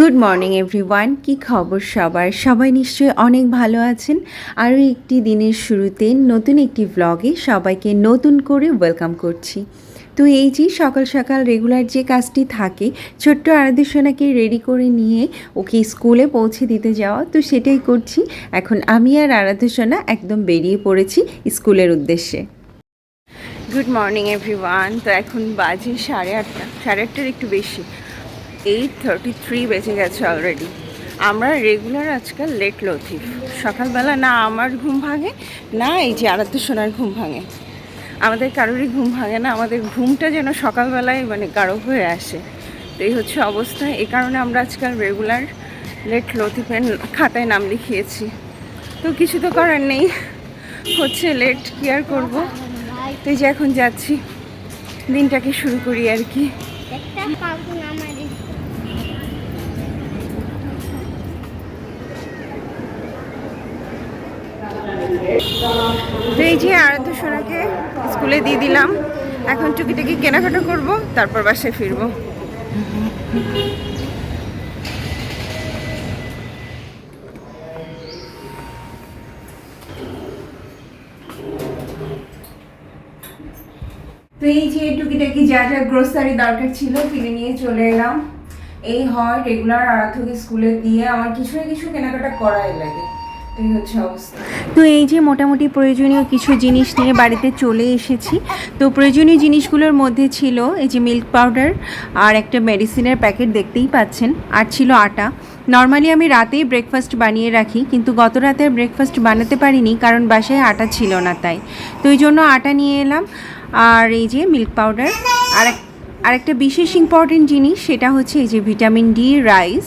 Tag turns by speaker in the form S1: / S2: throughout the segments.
S1: Good morning everyone কি খবর সবার? সবাই নিশ্চয়ই অনেক ভালো আছেন। আরও একটি দিনের শুরুতে নতুন একটি ব্লগে সবাইকে নতুন করে ওয়েলকাম করছি। তো এই যে সকাল সকাল রেগুলার যে কাজটি থাকে, ছোট্ট আরাধ্যসোনাকে রেডি করে নিয়ে ওকে স্কুলে পৌঁছে দিতে যাওয়া, তো সেটাই করছি। এখন আমি আর আরাধ্যসোনা একদম বেরিয়ে পড়েছি স্কুলের উদ্দেশ্যে। গুড মর্নিং এভরিওয়ান তো এখন বাজে সাড়ে আটটা, সাড়ে আটটার একটু বেশি। এইট থার্টি থ্রি বেজে গেছে অলরেডি আমরা রেগুলার আজকাল লেট লথিফ সকালবেলা না আমার ঘুম ভাঙে, না এই যে আরাধ্য সোনার ঘুম ভাঙে। আমাদের কারোরই ঘুম ভাঙে না, আমাদের ঘুমটা যেন সকালবেলায় মানে গাঢ় হয়ে আসে। তো এই হচ্ছে অবস্থা। এই কারণে আমরা আজকাল রেগুলার লেট লথিফের খাতায় নাম লিখিয়েছি। তো কিছু তো করার নেই। হচ্ছে লেট কি আর করব? তো এই যে এখন যাচ্ছি। দিনটাকে শুরু করি আর কি
S2: একটা পাগুন আমার
S1: তো এই যে আরাধ্য সোনাকে স্কুলে দিয়ে দিলাম। এখন টুকিটাকি কেনাকাটা করব, তারপর বাসায় ফিরবো। তো এই যে টুকিটাকি যা যা গ্রোসারি দরকার ছিল কিনে নিয়ে চলে এলাম। এই হয় রেগুলার আরাধ্যকে স্কুলে দিয়ে আমার কিছু না কিছু কেনাকাটা করাই লাগে। তো এই যে মোটামুটি প্রয়োজনীয় কিছু জিনিস নিয়ে বাড়িতে চলে এসেছি, তো প্রয়োজনীয় জিনিসগুলোর মধ্যে ছিল এই যে মিল্ক পাউডার আর একটা মেডিসিনের প্যাকেট দেখতেই পাচ্ছেন, আর ছিল আটা। নর্মালি আমি রাতেই ব্রেকফাস্ট বানিয়ে রাখি, কিন্তু গত রাতে ব্রেকফাস্ট বানাতে পারিনি, কারণ বাসায় আটা ছিল না তাই। তো এই জন্য আটা নিয়ে এলাম, আর এই যে মিল্ক পাউডার আর এক- আর একটা বিশেষ ইম্পর্টেন্ট জিনিস, সেটা হচ্ছে এই যে ভিটামিন ডি রাইস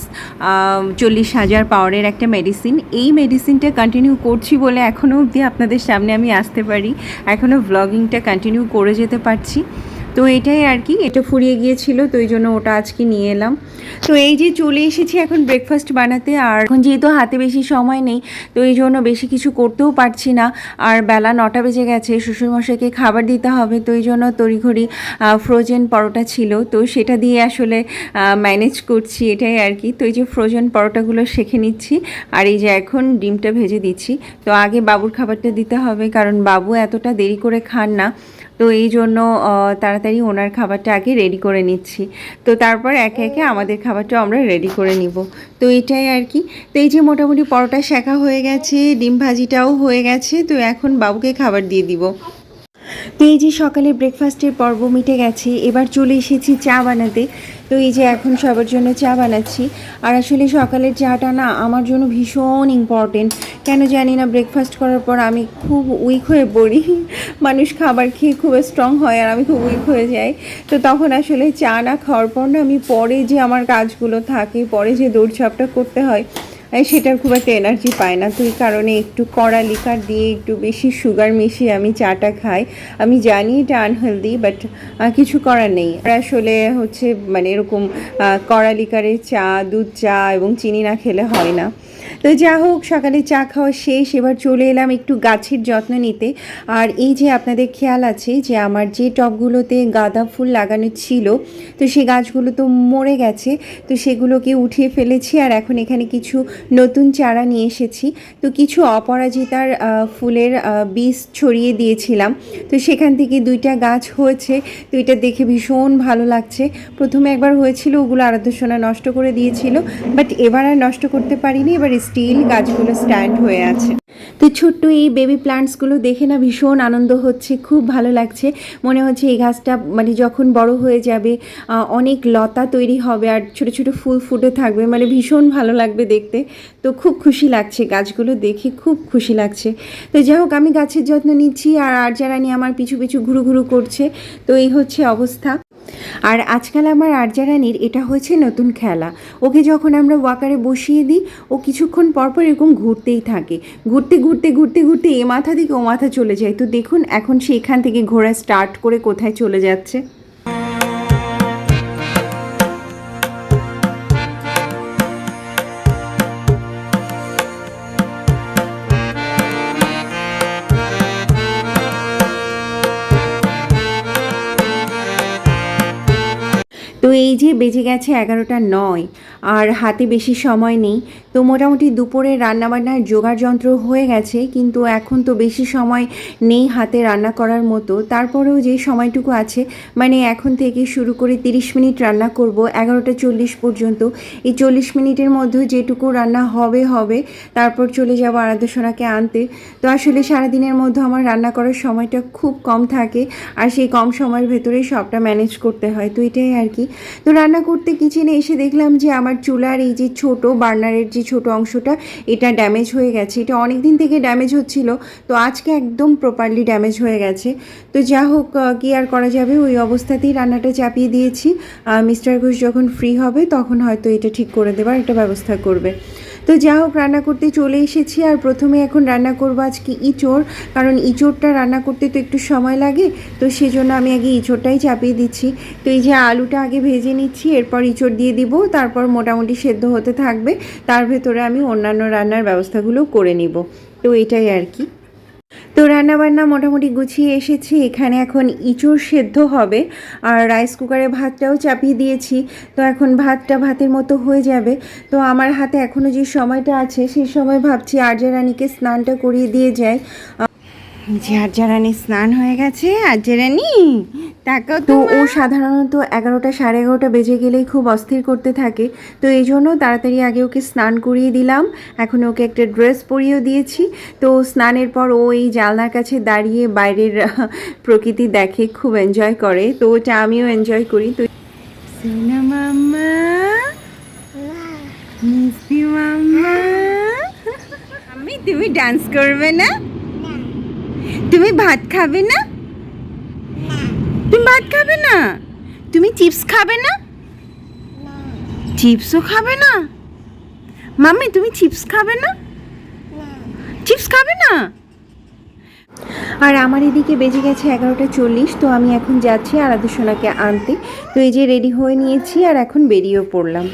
S1: চল্লিশ হাজার পাওয়ারের একটা মেডিসিন এই মেডিসিনটা কন্টিনিউ করছি বলে এখনও অবধি আপনাদের সামনে আমি আসতে পারি। এখনও ব্লগিংটা কন্টিনিউ করে যেতে পারছি। তো এটাই আর কি, এটা ফুরিয়ে গিয়েছিল, তো এই জন্য ওটা আজকে নিয়ে এলাম। তো এই যে চলে এসেছি এখন ব্রেকফাস্ট বানাতে, আর এখন যেহেতু হাতে বেশি সময় নেই, তো এই জন্য বেশি কিছু করতেও পারছি না। আর বেলা নটা বেজে গেছে, শ্বশুরমশাইকে খাবার দিতে হবে, তো এই জন্য তড়িঘড়ি ফ্রোজেন পরোটা ছিল। তো সেটা দিয়ে আসলে ম্যানেজ করছি, এটাই আর কি। তো এই যে ফ্রোজেন পরোটাগুলো শেখে নিচ্ছি, আর এই যে এখন ডিমটা ভেজে দিচ্ছি। তো আগে বাবুর খাবারটা দিতে হবে, কারণ বাবু এতটা দেরি করে খান না। তো এই জন্য তাড়াতাড়ি ওনার খাবারটা আগে রেডি করে নিচ্ছি। তো তারপর একে একে আমাদের খাবারটা আমরা রেডি করে নিব। তো এটাই আর কি। তো এই যে মোটামুটি পরোটা শেখা হয়ে গেছে ডিম ভাজিটাও হয়ে গেছে তো এখন বাবুকে খাবার দিয়ে দিব। তো এই যে সকালে ব্রেকফাস্টের পর্ব মিটে গেছে এবার চলে এসেছি চা বানাতে। তো এই যে এখন সবার জন্য চা বানাচ্ছি। আর আসলে সকালের চাটা না আমার জন্য ভীষণ ইম্পর্টেন্ট কেন জানি না ব্রেকফাস্ট করার পর আমি খুব উইক হয়ে পড়ি। মানুষ খাবার খেয়ে খুব স্ট্রং হয় আর আমি খুব উইক হয়ে যাই। তো তখন আসলে চা না খাওয়ার পর না আমি পরে যে আমার কাজগুলো থাকে, পরে যে দৌড়ঝাপটা করতে হয় সেটার খুব একটা এনার্জি পায় না। তো এই কারণে একটু কড়া লিকার দিয়ে একটু বেশি সুগার মিশিয়ে আমি চাটা খাই। আমি জানি এটা আনহেলদি বাট কিছু করার নেই। আসলে হচ্ছে মানে এরকম কড়া লিকারের চা, দুধ চা এবং চিনি না খেলে হয় না। তো যা হোক, সকালে চা খাওয়া শেষ। এবার চলে এলাম একটু গাছের যত্ন নিতে। আর এই যে আপনাদের খেয়াল আছে যে, আমার যে টবগুলোতে গাঁদা ফুল লাগানো ছিল, তো সেই গাছগুলো তো মরে গেছে। তো সেগুলোকে উঠিয়ে ফেলেছি। আর এখন এখানে কিছু নতুন চারা নিয়ে এসেছি। তো কিছু অপরাজিতার ফুলের বীজ ছড়িয়ে দিয়েছিলাম। তো সেখান থেকে দুইটা গাছ হয়েছে। তো এটা দেখে ভীষণ ভালো লাগছে। প্রথমে একবার হয়েছিল, ওগুলো আরাধ্য সোনা নষ্ট করে দিয়েছিল। বাট এবার আর নষ্ট করতে পারিনি। এবার স্টিল গাছগুলো স্ট্যান্ড হয়ে আছে। তো ছোট্ট এই বেবি প্লান্টসগুলো দেখে না ভীষণ আনন্দ হচ্ছে, খুব ভালো লাগছে। মনে হচ্ছে এই গাছটা মানে যখন বড় হয়ে যাবে অনেক লতা তৈরি হবে আর ছোট ছোট ফুল ফুটে থাকবে মানে ভীষণ ভালো লাগবে দেখতে। তো খুব খুশি লাগছে গাছগুলো দেখে, খুব খুশি লাগছে। তো যাই হোক, আমি গাছের যত্ন নিচ্ছি আর আর যারা নিয়ে আমার পিছু পিছু ঘুরু ঘুরু করছে। তো এই হচ্ছে অবস্থা। আর আজকাল আমার আরজা এটা হয়েছে নতুন খেলা। ওকে যখন আমরা ওয়াকারে বসিয়ে দিই, ও কিছুক্ষণ পরপর এরকম ঘুরতেই থাকে। ঘুরতে ঘুরতে ঘুরতে ঘুরতে এ মাথা থেকে ও মাথা চলে যায়। তো দেখুন এখন সে এখান থেকে ঘোরা স্টার্ট করে কোথায় চলে যাচ্ছে। এই যে বেজে গেছে এগারোটা নয় আর হাতে বেশি সময় নেই তো মোটামুটি দুপুরে রান্নাবান্নার জোগাড় যন্ত্র হয়ে গেছে, কিন্তু এখন তো বেশি সময় নেই হাতে রান্না করার মতো। তারপরেও যে সময়টুকু আছে মানে এখন থেকে শুরু করে তিরিশ মিনিট রান্না করব, এগারোটা চল্লিশ পর্যন্ত। এই চল্লিশ মিনিটের মধ্যে যেটুকু রান্না হবে হবে। তারপর চলে যাব আরাধ্যসোনাকে আনতে। তো আসলে সারাদিনের মধ্যে আমার রান্না করার সময়টা খুব কম থাকে, আর সেই কম সময়ের ভেতরেই সবটা ম্যানেজ করতে হয়। তো এটাই আর কি। তো রান্না করতে কিচেনে এসে দেখলাম যে আমার চুলার এই যে ছোট বার্নারের যে ছোট অংশটা, এটা ড্যামেজ হয়ে গেছে। এটা অনেক দিন থেকে ড্যামেজ হচ্ছিল, তো আজকে একদম প্রপারলি ড্যামেজ হয়ে গেছে। তো যা হোক কি আর করা যাবে? ওই অবস্থাতেই রান্নাটা চাপিয়ে দিয়েছি। মিস্টার ঘোষ যখন ফ্রি হবে, তখন হয়তো এটা ঠিক করে দেবার একটা ব্যবস্থা করবে। তো যা হোক, রান্না করতে চলে এসেছি, আর প্রথমে এখন রান্না করব আজকে ইঁচড়। কারণ ইঁচড়টা রান্না করতে তো একটু সময় লাগে, তো সেজন্য আমি আগে ইঁচড়টাই চাপিয়ে দিচ্ছি। তো এই যে আলুটা আগে ভেজে নিচ্ছি, এরপর ইঁচড় দিয়ে দিব, তারপর মোটামুটি সেদ্ধ হতে থাকবে। তার ভেতরে আমি অন্যান্য রান্নার ব্যবস্থাগুলো করে নিব। তো এটাই আর কি। তো রান্নাবান্না মোটামুটি গুছিয়ে এসেছি। এখানে এখন ইঁচড় সেদ্ধ হবে আর রাইস কুকারে ভাতটাও চাপিয়ে দিয়েছি। তো এখন ভাতটা ভাতের মতো হয়ে যাবে। তো আমার হাতে এখনও যে সময়টা আছে সেই সময় ভাবছি আর্যারানীকে স্নানটা করিয়ে দিয়ে যাই। যে আর্যা রানীর স্নান হয়ে গেছে আর্যা রানী তাকাও তো ও সাধারণত এগারোটা সাড়ে এগারোটা বেজে গেলেই খুব অস্থির করতে থাকে। তো এই জন্য তাড়াতাড়ি আগে ওকে স্নান করিয়ে দিলাম। এখন ওকে একটা ড্রেস পরিয়েও দিয়েছি। তো স্নানের পর ও এই জানলার কাছে দাঁড়িয়ে বাইরের প্রকৃতি দেখে খুব এনজয় করে। তো ওটা আমিও এনজয় করি। তো সোনা মাম্মা মাম্মা। আমি তুমি ডান্স করবে না? তুমি ভাত খাবে না? তুমি ভাত খাবে না? তুমি চিপস খাবে না? চিপসও খাবে না? মাম্মি, তুমি চিপস খাবে না? চিপস খাবে না? আর আমার এদিকে বেজে গেছে এগারোটা চল্লিশ, তো আমি এখন যাচ্ছি আরাধ্য সোনাকে আনতে। তো এই যে রেডি হয়ে নিয়েছি আর এখন বেরিয়েও পড়লাম।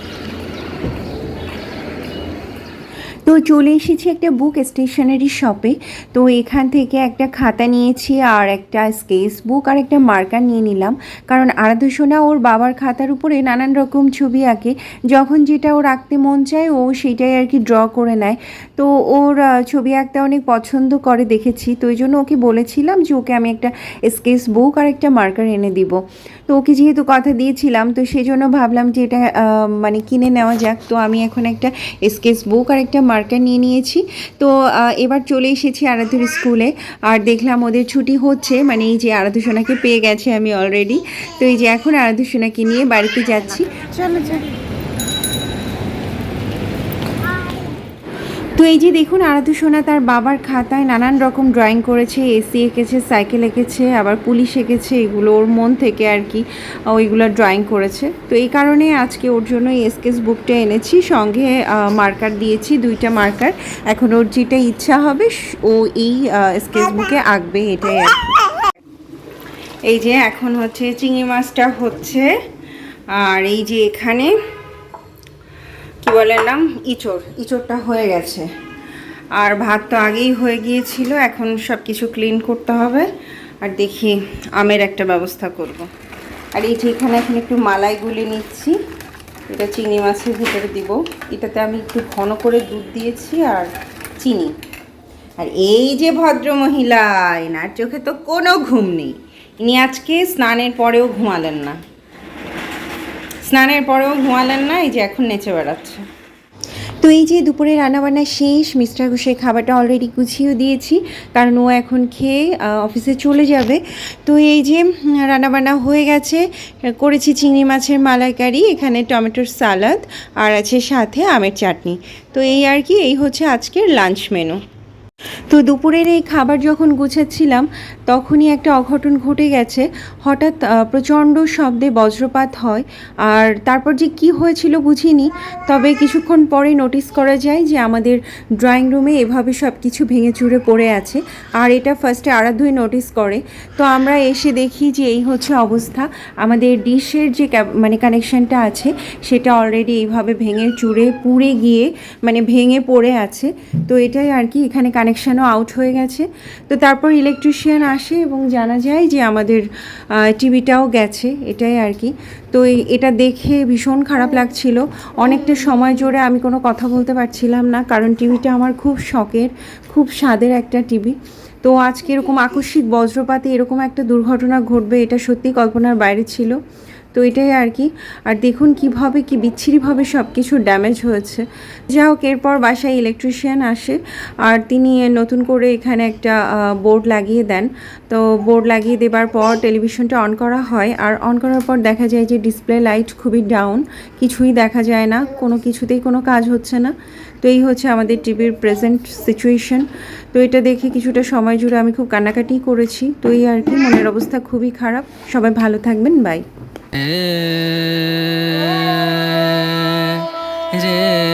S1: তো চলে এসেছি একটা বুক স্টেশনারি শপে তো এখান থেকে একটা খাতা নিয়েছি আর একটা স্কেচ বুক আর একটা মার্কার নিয়ে নিলাম। কারণ আরাধ্যসোনা ওর বাবার খাতার উপরে নানান রকম ছবি আঁকে। যখন যেটা ওর আঁকতে মন চায়, ও সেটাই আর কি ড্র করে নেয়। তো ওর ছবি আঁকতে অনেক পছন্দ করে দেখেছি। তো ওই জন্য ওকে বলেছিলাম যে ওকে আমি একটা স্কেচ বুক আর একটা মার্কার এনে দিব। তো ওকে যেহেতু কথা দিয়েছিলাম, তো সেই জন্য ভাবলাম যে এটা মানে কিনে নেওয়া যাক। তো আমি এখন একটা স্কেচ বুক আর একটা মার্কার নিয়ে নিয়েছি। তো এবার চলে এসেছি আরাধুর স্কুলে। আর দেখলাম ওদের ছুটি হচ্ছে মানে এই যে আরাধুসোনাকে পেয়ে গেছে আমি অলরেডি তো এই যে এখন আরাধুসোনাকে নিয়ে বাড়িতে যাচ্ছি। চলো চলো। তো এই যে দেখুন আরাধ্য সোনা তার বাবার খাতায় নানান রকম ড্রয়িং করেছে এসি এঁকেছে সাইকেল এঁকেছে, আবার পুলিশ এঁকেছে, এগুলো ওর মন থেকে আর কি ওইগুলো ড্রয়িং করেছে তো এই কারণে আজকে ওর জন্য এই স্কেচ বুকটা এনেছি, সঙ্গে মার্কার দিয়েছি, দুইটা মার্কার এখন ওর যেটা ইচ্ছা হবে, ও এই স্কেচ বুকে আঁকবে, এটাই আর। এই যে এখন হচ্ছে চিংড়ি মাছটা হচ্ছে, আর এই যে এখানে কি বলে নাম ইঁচড়। ইঁচড়টা হয়ে গেছে। আর ভাত তো আগেই হয়ে গিয়েছিল, এখন সব কিছু ক্লিন করতে হবে। আর দেখি আমের একটা ব্যবস্থা করব। আর এই যে এখানে এখন একটু মালাই গুলে নিচ্ছি, এটা চিংড়ি মাছের ভিতরে দিব। এটাতে আমি একটু ঘন করে দুধ দিয়েছি আর চিনি। আর এই যে ভদ্র মহিলা, এনার চোখে তো কোনো ঘুম নেই। ইনি আজকে স্নানের পরেও ঘুমালেন না। স্নানের পরেও ঘুমালেন না, এই যে এখন নেচে বেড়াচ্ছে। তো এই যে দুপুরে রান্নাবান্না শেষ, মিস্টার ঘোষের খাবারটা অলরেডি গুছিয়েও দিয়েছি, কারণ ও এখন খেয়ে অফিসে চলে যাবে। তো এই যে রান্নাবান্না হয়ে গেছে, করেছি চিংড়ি মাছের মালাইকারি, এখানে টমেটোর সালাদ, আর আছে সাথে আমের চাটনি। তো এই আর কি, এই হচ্ছে আজকের লাঞ্চ মেনু তো দুপুরের এই খাবার যখন গুছাচ্ছিলাম, তখনই একটা অঘটন ঘটে গেছে। হঠাৎ প্রচণ্ড শব্দে বজ্রপাত হয়। আর তারপর যে কি হয়েছিল বুঝিনি। তবে কিছুক্ষণ পরে নোটিস করা যায় যে আমাদের ড্রয়িং রুমে এভাবে সব কিছু ভেঙে চুরে পড়ে আছে। আর এটা ফার্স্টে আরাধ্যই নোটিস করে। তো আমরা এসে দেখি যে এই হচ্ছে অবস্থা। আমাদের ডিশের যে মানে কানেকশনটা আছে, সেটা অলরেডি এইভাবে ভেঙে চুরে পুড়ে গিয়ে মানে ভেঙে পড়ে আছে। তো এটাই আর কি এখানে কানেকশানও আউট হয়ে গেছে। তো তারপর ইলেকট্রিশিয়ান আসে এবং জানা যায় যে আমাদের টিভিটাও গেছে এটাই আর কি। তো এটা দেখে ভীষণ খারাপ লাগছিল। অনেকটা সময় জোরে আমি কোনো কথা বলতে পারছিলাম না, কারণ টিভিটা আমার খুব শখের, খুব স্বাদের একটা টিভি তো আজকে এরকম আকস্মিক বজ্রপাতে এরকম একটা দুর্ঘটনা ঘটবে, এটা সত্যি কল্পনার বাইরে ছিল। তো এটাই আর কি। আর দেখুন কীভাবে, কি বিচ্ছিরিভাবে সব কিছু ড্যামেজ হয়েছে। যা হোক এরপর বাসায় ইলেকট্রিশিয়ান আসে আর তিনি নতুন করে এখানে একটা বোর্ড লাগিয়ে দেন। তো বোর্ড লাগিয়ে দেবার পর টেলিভিশনটা অন করা হয় আর অন করার পর দেখা যায় যে ডিসপ্লে লাইট খুবই ডাউন কিছুই দেখা যায় না, কোনো কিছুতেই কোনো কাজ হচ্ছে না। তো এই হচ্ছে আমাদের টিভির প্রেজেন্ট সিচুয়েশন তো এটা দেখে কিছুটা সময় জুড়ে আমি খুব কান্নাকাটি করেছি। তো এই আর কি, মনের অবস্থা খুবই খারাপ। সবাই ভালো থাকবেন বাই
S3: 에... 이제